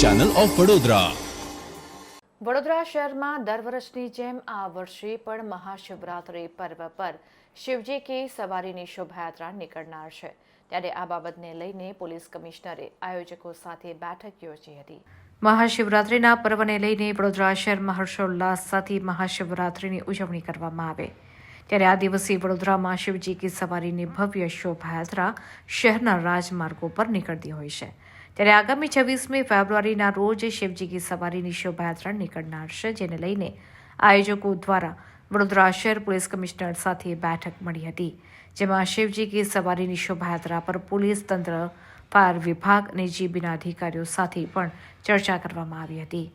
Channel of Vadodara Vadodara શહેરમાં દર વર્ષની જેમ આ વર્ષે પણ મહાશિવરાત્રિ પર્વ પર શિવજી કી સવારીની શોભાયાત્રા નીકળનાર છે. ત્યારે આ બાબતને લઈને પોલીસ કમિશનરે આયોજકો સાથે બેઠક યોજી હતી. મહાશિવરાત્રિના પર્વને લઈને વડોદરા શહેરમાં હર્ષોલ્લાસ સાથે મહાશિવરાત્રિની ઉજવણી કરવામાં આવે. ત્યારે આ દિવસે વડોદરામાં શિવજી કી સવારીની ભવ્ય શોભાયાત્રા શહેરના રાજમાર્ગો પર નીકળતી હોય છે. ત્યારે આગામી છવ્વીસમી ફેબ્રુઆરીના રોજ શિવજીની સવારીની શોભાયાત્રા નીકળનાર છે, જેને લઈને આયોજકો દ્વારા વડોદરા શહેર પોલીસ કમિશનર સાથે બેઠક મળી હતી, જેમાં શિવજી સવારીની શોભાયાત્રા પર પોલીસ તંત્ર, ફાયર વિભાગ અને જીબીના અધિકારીઓ સાથે પણ ચર્ચા કરવામાં આવી હતી.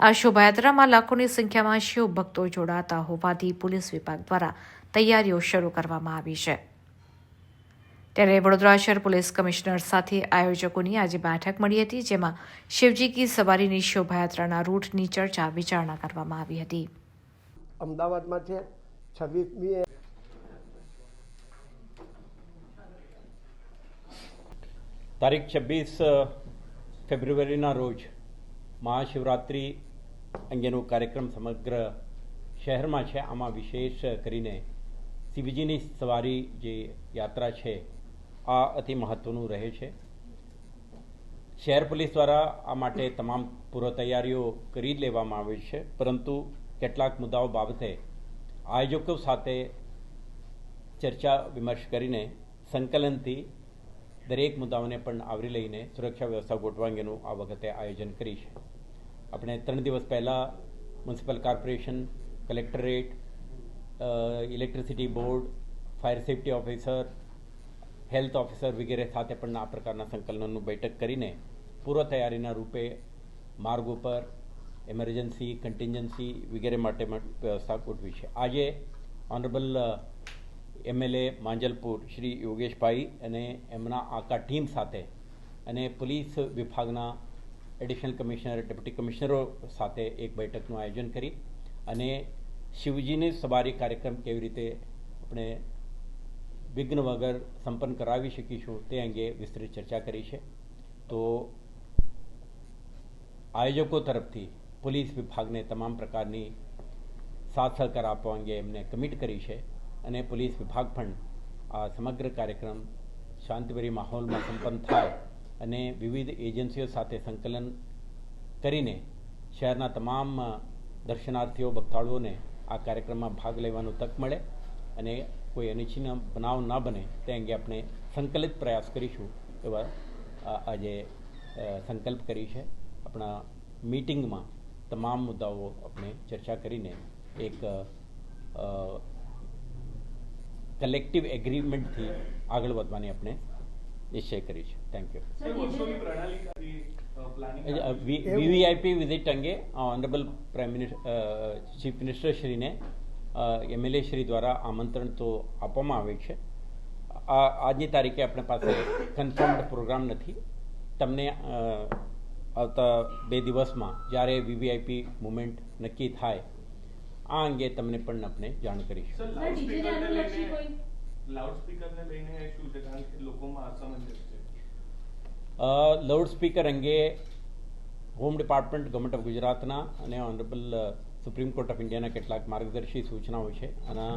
આ શોભાયાત્રામાં લાખોની સંખ્યામાં શિવ ભક્તો જોડાતા હોવાથી પોલીસ વિભાગ દ્વારા તૈયારીઓ શરૂ કરવામાં આવી છે. ત્યારે વડોદરા શહેર પોલીસ કમિશનર સાથે આયોજકોની આજે બેઠક મળી હતી જેમાં શિવજી કી સવારીની શોભાયાત્રાના રૂટની ચર્ચા વિચારણા કરવામાં આવી હતી. અમદાવાદમાં છે. છવ્વીસમી તારીખ છવ્વીસ ફેબ્રુઆરીના રોજ મહાશિવરાત્રિ અંગેનો કાર્યક્રમ સમગ્ર શહેરમાં છે. આમાં વિશેષ કરીને શિવજીની સવારી જે યાત્રા છે આ અતિ મહત્વનું રહે છે. શહેર પોલીસ દ્વારા આ માટે તમામ પૂર્વ તૈયારીઓ કરી લેવામાં આવી છે, પરંતુ કેટલાક મુદ્દાઓ બાબતે આયોજકો સાથે ચર્ચા વિમર્શ કરીને સંકલનથી દરેક મુદ્દાઓને પણ આવરી લઈને સુરક્ષા વ્યવસ્થા ગોઠવા અંગેનું આ વખતે આયોજન કરી છે. આપણે ત્રણ દિવસ પહેલાં municipal corporation, collectorate electricity board, fire safety officer health officer વગેરે સાથે પણ આ પ્રકારના સંકલનનું બેઠક કરીને પૂર્વ તૈયારીના રૂપે માર્ગ ઉપર એમરજન્સી કન્ટિન્જન્સી વગેરે માટે વ્યવસ્થા ગોઠવી છે. આજે ઓનરેબલ એમએલએ માંજલપુર શ્રી યોગેશભાઈ અને એમના આખા ટીમ સાથે અને પોલીસ વિભાગના એડિશનલ કમિશનર ડેપ્યુટી કમિશનરો સાથે એક બેઠકનું આયોજન કરી અને શિવજીની સવારી કાર્યક્રમ કેવી રીતે આપણે વિઘ્ન વગર સંપન્ન કરાવી શકીશું તે અંગે વિસ્તૃત ચર્ચા કરી છે. તો આયોજકો તરફથી પોલીસ વિભાગને તમામ પ્રકારની સાથ સહકાર આપવા અંગે એમને કમિટ કરી છે અને પોલીસ વિભાગ પણ આ સમગ્ર કાર્યક્રમ શાંતિભરી માહોલમાં સંપન્ન થાય અને વિવિધ એજન્સીઓ સાથે સંકલન કરીને શહેરના તમામ દર્શનાર્થીઓ, ભક્તાળુઓને આ કાર્યક્રમમાં ભાગ લેવાનો તક મળે. અને કોઈ અનિચ્છનીય બનાવ ન બને તે અંગે આપણે સંકલિત પ્રયાસ કરીશું એવા આજે સંકલ્પ કરી છે. આપણા મીટિંગમાં તમામ મુદ્દાઓ આપણે ચર્ચા કરીને એક કલેક્ટિવ એગ્રીમેન્ટથી આગળ વધવાની આપણે નિશ્ચય કરી છે. થેન્ક યુ વીવીઆઈપી વિઝિટ અંગે honourable prime minister chief minister શ્રીને એમએલએ શ્રી દ્વારા આમંત્રણ તો આપવામાં આવ્યું છે. આ આજની તારીખે આપણી પાસે કન્ફર્મડ પ્રોગ્રામ નથી. તમને આવતા બે દિવસમાં જ્યારે વીવીઆઈપી મુવમેન્ટ નક્કી થાય આ અંગે તમને પણ આપણે જાણ કરીશું. લાઉડસ્પીકરને લઈને શું છે? કારણ કે લોકોમાં અસમંજસ છે. લાઉડ સ્પીકર અંગે હોમ ડિપાર્ટમેન્ટ ગવર્મેન્ટ ઓફ ગુજરાતના અને ઓનરેબલ સુપ્રીમ કોર્ટ ઓફ ઇન્ડિયાના કેટલાક માર્ગદર્શી સૂચનાઓ છે. આના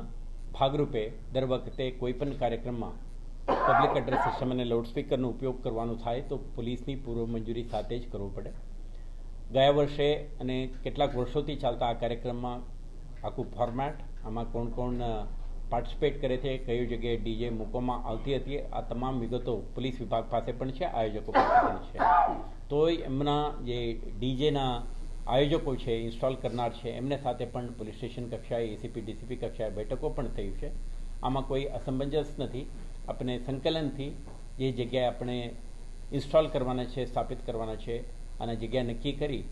ભાગરૂપે દર વખતે કોઈપણ કાર્યક્રમમાં પબ્લિક એડ્રેસ સિસ્ટમ અને લાઉડસ્પીકરનો ઉપયોગ કરવાનો થાય તો પોલીસની પૂર્વ મંજૂરી સાથે જ કરવું પડે. ગયા વર્ષે અને કેટલાક વર્ષોથી ચાલતા આ કાર્યક્રમમાં આખું ફોર્મેટ આમાં કોણ કોણ પાર્ટિસિપેટ કરે છે, કઈ જગ્યાએ ડીજે મૂકવામાં આવતી હતી, આ તમામ વિગતો પોલીસ વિભાગ પાસે પણ છે, આયોજકો પાસે પણ છે. તોય એમના જે ડીજેના આયોજકો છે, ઇન્સ્ટોલ કરનાર છે, એમને સાથે પણ પોલીસ સ્ટેશન કક્ષાએ એસીપી ડીસીપી કક્ષાએ બેઠકો પણ થયું છે. આમાં કોઈ અસમંજસ નથી. આપણે સંકલનથી જે જગ્યાએ આપણે ઇન્સ્ટોલ કરવાના છે, સ્થાપિત કરવાના છે અને જગ્યા નક્કી કરી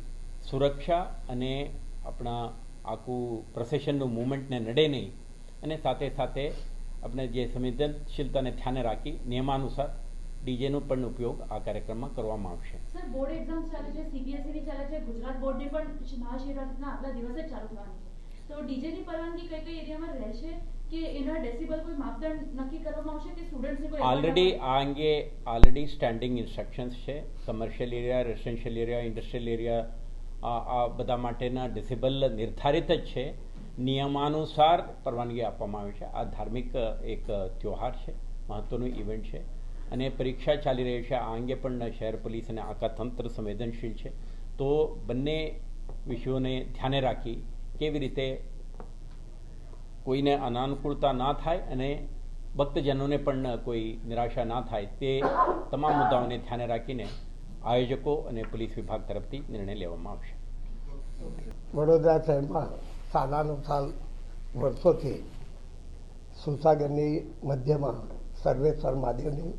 સુરક્ષા અને આપણા આખું પ્રોસેશનનું મુવમેન્ટને નડે નહીં. અને સાથે સાથે આપણે જે સંવેદનશીલતાને ધ્યાને રાખી નિયમાનુસાર ડીજેનો પણ ઉપયોગ આ કાર્યક્રમમાં કરવામાં આવશે. સર બોર્ડ એક્ઝામ ચાલે છે સીબીએસઈ ની ચાલે છે ગુજરાત બોર્ડની પણ મહાશિવરાત્રિના આગલા દિવસે ચાલુ થવાની છે. તો ડીજે ની પરવાનગી કઈ કઈ એરિયામાં રહેશે કે એના ડેસિબલ કોઈ માપદંડ નક્કી કરવામાં આવશે કે સ્ટુડન્ટ્સને કોઈ ઓલરેડી આ અંગે ઓલરેડી સ્ટેન્ડિંગ ઇન્સ્ટ્રક્શન્સ છે. Commercial area residential area industrial area આ બધા માટેના ડિસેબલ નિર્ધારિત જ છે. નિયમાનુસાર પરવાનગી આપવામાં આવી છે. આ ધાર્મિક એક ત્યોહાર છે. મહત્વનું ઇવેન્ટ છે. અને પરીક્ષા ચાલી રહી છે. આ અંગે પણ શહેર પોલીસ અને આખા તંત્ર સંવેદનશીલ છે. તો બંને વિષયોને ધ્યાને રાખી કેવી રીતે કોઈને અનાનુકૂળતા ના થાય અને ભક્તજનોને પણ કોઈ નિરાશા ના થાય તે તમામ મુદ્દાઓને ધ્યાને રાખીને આયોજકો અને પોલીસ વિભાગ તરફથી નિર્ણય લેવામાં આવશે. વડોદરા શહેરમાં સાલાનું સાલ વર્ષોથી સુસાગરની મધ્યમાં સર્વેશ્વર મહાદેવની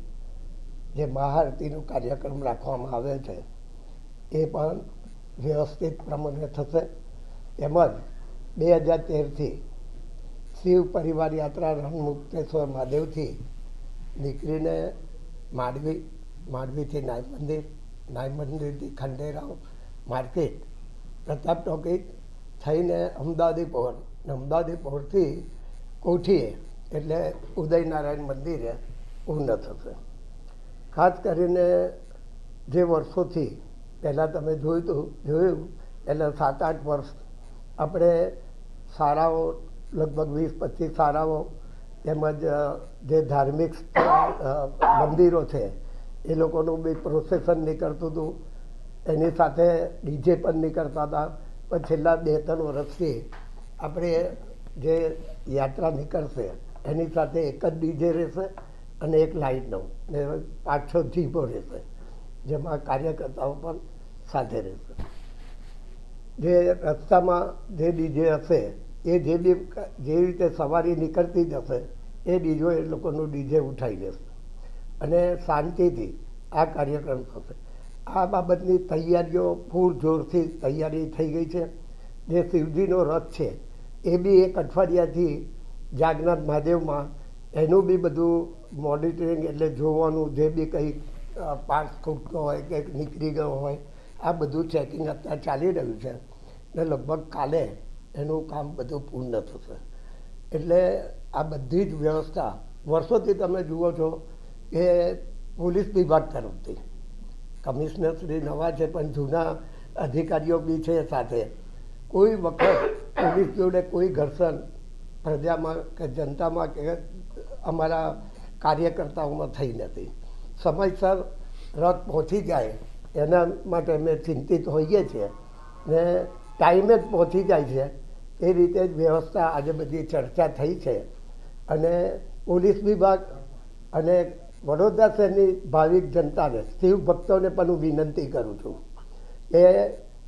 જે મહાઆરતીનો કાર્યક્રમ રાખવામાં આવે છે, એ પણ વ્યવસ્થિત પ્રમાણે થશે. તેમજ બે હજાર તેરથી શિવ પરિવાર યાત્રા રણમુક્તેશ્વર મહાદેવથી નીકળીને માંડવી, માંડવીથી નાય મંદિર નાય મંદિરથી ખંડેરાવ માર્કેટ, પ્રતાપ ટોકી થઈને અમદાવાદી પહોર અમદાવાદી પહોરથી કોઠીએ એટલે ઉદયનારાયણ મંદિરે પૂર્ણ થશે. ખાસ કરીને જે વર્ષોથી પહેલાં તમે જોયું હતું, જોયું એટલે સાત આઠ વર્ષ આપણે શાળાઓ, લગભગ વીસ પચીસ શાળાઓ તેમજ જે ધાર્મિક મંદિરો છે, એ લોકોનું બી પ્રોસેસન નીકળતું હતું. એની સાથે ડીજે પણ નીકળતા હતા. પણ છેલ્લા બે ત્રણ વર્ષથી આપણે જે યાત્રા નીકળશે, એની સાથે એક જ ડીજે રહેશે. અને એક લાઇટનો ને છ જીપો રહેશે. જેમાં કાર્યકર્તાઓ પણ સાથે રહેશે. જે રસ્તામાં જે ડીજે હશે, એ જે બી જે રીતે સવારી નીકળતી જ હશે, એ બીજો એ લોકોનું ડીજે ઉઠાવી લેશે અને શાંતિથી આ કાર્યક્રમ થશે. આ બાબતની તૈયારીઓ પૂરજોરથી તૈયારી થઈ ગઈ છે. જે શિવજીનો રથ છે, એ બી એક અઠવાડિયાથી જાગનાથ મહાદેવમાં એનું બી બધું મોનિટરિંગ એટલે જોવાનું, જે બી કંઈ પાર્ટ ખૂટતો હોય કે નીકળી ગયો હોય, આ બધું ચેકિંગ અત્યારે ચાલી રહ્યું છે. ને લગભગ કાલે એનું કામ બધું પૂર્ણ થશે. એટલે આ બધી જ વ્યવસ્થા, વર્ષોથી તમે જુઓ છો કે પોલીસ વિભાગ તરફથી, કમિશનર શ્રી નવા છે, પણ જૂના અધિકારીઓ બી છે સાથે, કોઈ વખત પોલીસ જોડે કોઈ ઘર્ષણ પ્રજામાં કે જનતામાં કે અમારા કાર્યકર્તાઓમાં થઈ નથી. સમયસર રથ પહોંચી જાય, એના માટે અમે ચિંતિત હોઈએ છીએ ને ટાઈમે જ પહોંચી જાય છે. એ રીતે જ વ્યવસ્થા આજે બધી ચર્ચા થઈ છે અને પોલીસ વિભાગ અને વડોદરા શહેરની ભાવિક જનતાને, શિવ ભક્તોને પણ હું વિનંતી કરું છું કે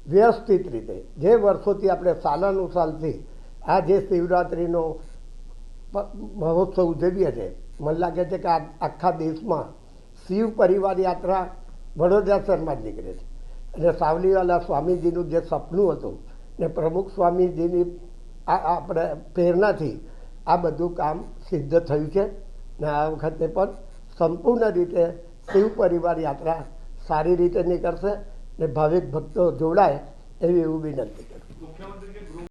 વ્યવસ્થિત રીતે, જે વર્ષોથી આપણે સાલાનુસાલથી આ જે શિવરાત્રિનો મહોત્સવ ઉજવીએ છીએ. મને લાગે છે કે આખા દેશમાં શિવ પરિવાર યાત્રા વડોદરા શહેરમાં જ નીકળે છે. અને સાવલીવાલા સ્વામીજીનું જે સપનું હતું ને પ્રમુખ સ્વામીજીની આપણે પ્રેરણાથી આ બધું કામ સિદ્ધ થયું છે. ને આ વખતે પણ સંપૂર્ણ રીતે શિવ પરિવાર યાત્રા સારી રીતે નીકળશે ને ભાવિક ભક્તો જોડાય એવી હું વિનંતી